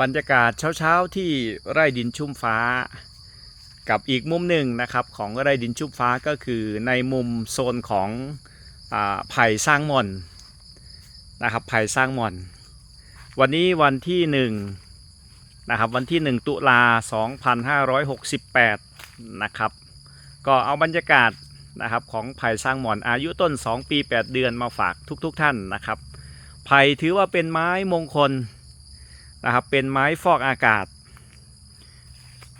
บรรยากาศเช้าๆที่ไร่ดินชุ่มฟ้า กับอีกมุมหนึ่งนะครับของไร่ดินชุ่มฟ้าก็คือในมุมโซนของอาไผ่สร้างหมอนนะครับไผ่สร้างหมอน วันนี้วันที่หนึ่งนะครับวันที่ 1 ตุลา 2568 นะครับ ก็เอาบรรยากาศนะครับของไผ่สร้างหมอนอายุต้น 2 ปี 8 เดือนมาฝากทุกๆทท่านนะครับไผ่ถือว่าเป็นไม้มงคล นะครับ เป็นไม้ฟอกอากาศ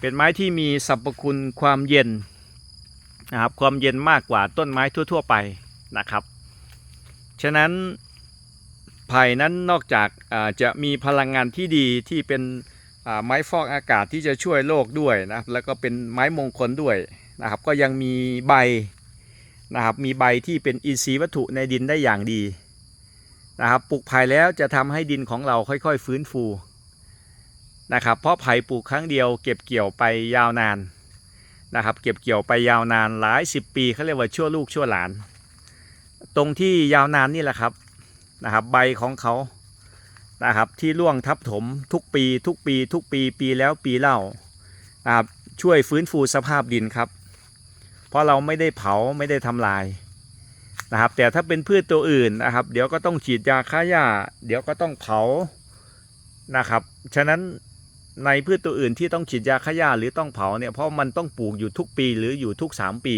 เป็นไม้ที่มีสรรพคุณความเย็นนะครับ ความเย็นมากกว่าต้นไม้ทั่ว ๆ ไปนะครับ ฉะนั้นไผ่นั้นนอกจากาจะมีพลังงานที่ดีที่เป็นไม้ฟอกอากาศที่จะช่วยโลกด้วยนะแล้วก็เป็นไม้มงคลด้วยนะครับ ก็ยังมีใบนะครับมีใบที่เป็นอินทรีย์วัตถุในดินได้อย่างดีนะครับปลูกไผ่แล้วจะทำให้ดินของเราค่อยๆ ฟื้นฟู นะครับเพราะไผ่ปลูกครั้งเดียวเก็บเกี่ยวไปยาวนานนะครับเก็บเกี่ยวไปยาวนานหลายสิบปีเขาเรียกว่าชั่วลูกชั่วหลาน ตรงที่ยาวนานนี่แหละครับนะครับใบของเขานะครับที่ร่วงทับถมทุกปีทุกปี ทุกปีปีแล้วปีเล่านะครับช่วยฟื้นฟูสภาพดินครับ เพราะเราไม่ได้เผาไม่ได้ทำลายนะครับแต่ถ้าเป็นพืชตัวอื่นนะครับ เดี๋ยวก็ต้องฉีดยาฆ่าหญ้า เดี๋ยวก็ต้องเผานะครับ ฉะนั้น ในพืชตัวอื่นที่ต้องฉีดยาฆ่าหญ้าหรือต้องเผาเนี่ยเพราะมันต้องปลูกอยู่ทุกปีหรืออยู่ทุก 3 ปี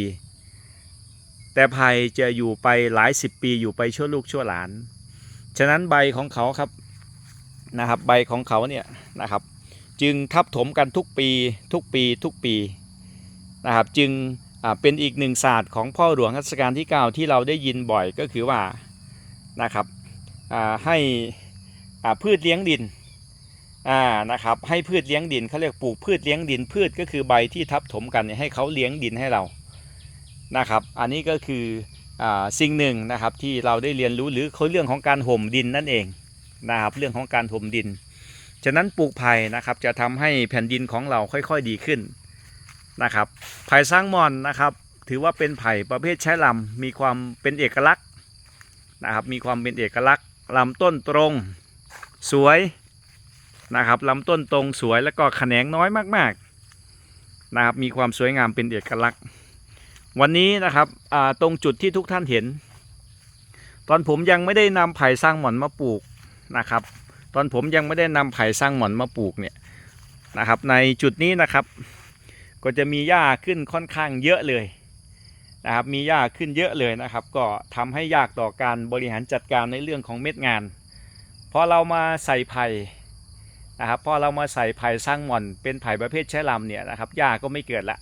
แต่ไผ่จะอยู่ไปหลายสิบปีอยู่ไปชั่วลูกชั่วหลาน ฉะนั้นใบของเขาครับนะครับใบของเขาเนี่ยนะครับ จึงทับถมกันทุกปีทุกปีทุกปีนะครับจึงเป็นอีกหนึ่งศาสตร์ของพ่อหลวงรัชกาลที่ 9 ที่เราได้ยินบ่อยก็คือว่านะครับให้พืชเลี้ยงดิน อ่านะครับให้พืชเลี้ยงดินเขาเรียกปลูกพืชเลี้ยงดินพืชก็คือใบที่ทับถมกันเนี่ยให้เขาเลี้ยงดินให้เรานะครับ อันนี้ก็คืออ่าสิ่งหนึ่งนะครับที่เราได้เรียนรู้หรือเขาเรื่องของการห่มดินนั่นเองนะครับเรื่องของการห่มดิน ฉะนั้นปลูกไผ่นะครับจะทำให้แผ่นดินของเราค่อยๆดีขึ้นนะครับไผ่สร้างมอนนะครับ ถือว่าเป็นไผ่ประเภทใช้ลำมีความเป็นเอกลักษณ์นะครับมีความเป็นเอกลักษณ์ลำต้นตรง สวย นะครับลำต้นตรงสวยแล้วก็แขนงน้อยมากๆนะครับมีความสวยงามเป็นเอกลักษณ์ วันนี้นะครับตรงจุดที่ทุกท่านเห็น ตอนผมยังไม่ได้นำไผ่สร้างหมอนมาปลูกนะครับ ตอนผมยังไม่ได้นำไผ่สร้างหมอนมาปลูกเนี่ยนะครับในจุดนี้นะครับ ก็จะมีหญ้าขึ้นค่อนข้างเยอะเลยนะครับมีหญ้าขึ้นเยอะเลยนะครับ ก็ทำให้ยากต่อการบริหารจัดการในเรื่องของเม็ดงานพอเรามาใส่ไผ่ นะครับพอเรามาใส่ไผ่สร้างหมอนเป็นไผ่ประเภทใช้ลำเนี่ยนะครับหญ้าก็ไม่เกิดละ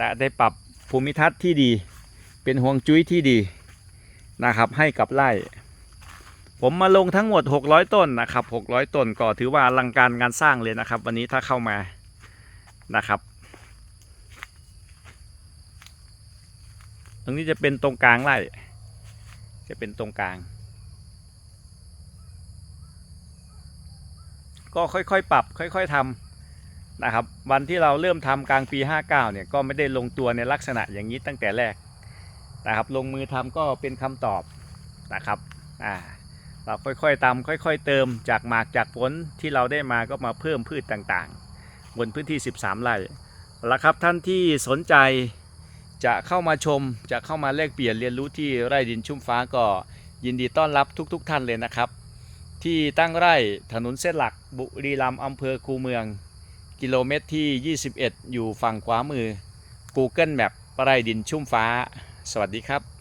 นะได้ปรับภูมิทัศน์ที่ดี เป็นห่วงจุ้ยที่ดีนะครับให้กับไร่ ผมมาลงทั้งหมด 600 ต้นนะครับ 600 ต้นก็ถือว่าอลังการงานสร้างเลยนะครับ วันนี้ถ้าเข้ามานะครับ ตรงนี้จะเป็นตรงกลางไร่จะเป็นตรงกลาง ก็ค่อยๆ ปรับค่อยๆทำนะครับ วันที่เราเริ่มทำกลางปี 59เนี่ยก็ไม่ได้ลงตัวในลักษณะอย่างนี้ตั้งแต่แรกนะครับ ลงมือทำก็เป็นคำตอบนะครับอ่าเราค่อยๆตามค่อย ๆ เติมจากหมากจากผลที่เราได้มาก็มาเพิ่มพืชต่างๆ บนพื้นที่ 13 ไร่แล้วครับท่านที่สนใจจะเข้ามาชมจะเข้ามาแลกเปลี่ยนเรียนรู้ที่ไร่ดินชุ่มฟ้าก็ยินดีต้อนรับทุก ๆทท่านเลยนะครับ ที่ตั้งไร่ถนนเส้นหลักบุรีรัมย์อำเภอคูเมือง กิโลเมตรที่ 21 อยู่ฝั่งขวามือ Google Map ไร่ดินชุ่มฟ้า สวัสดีครับ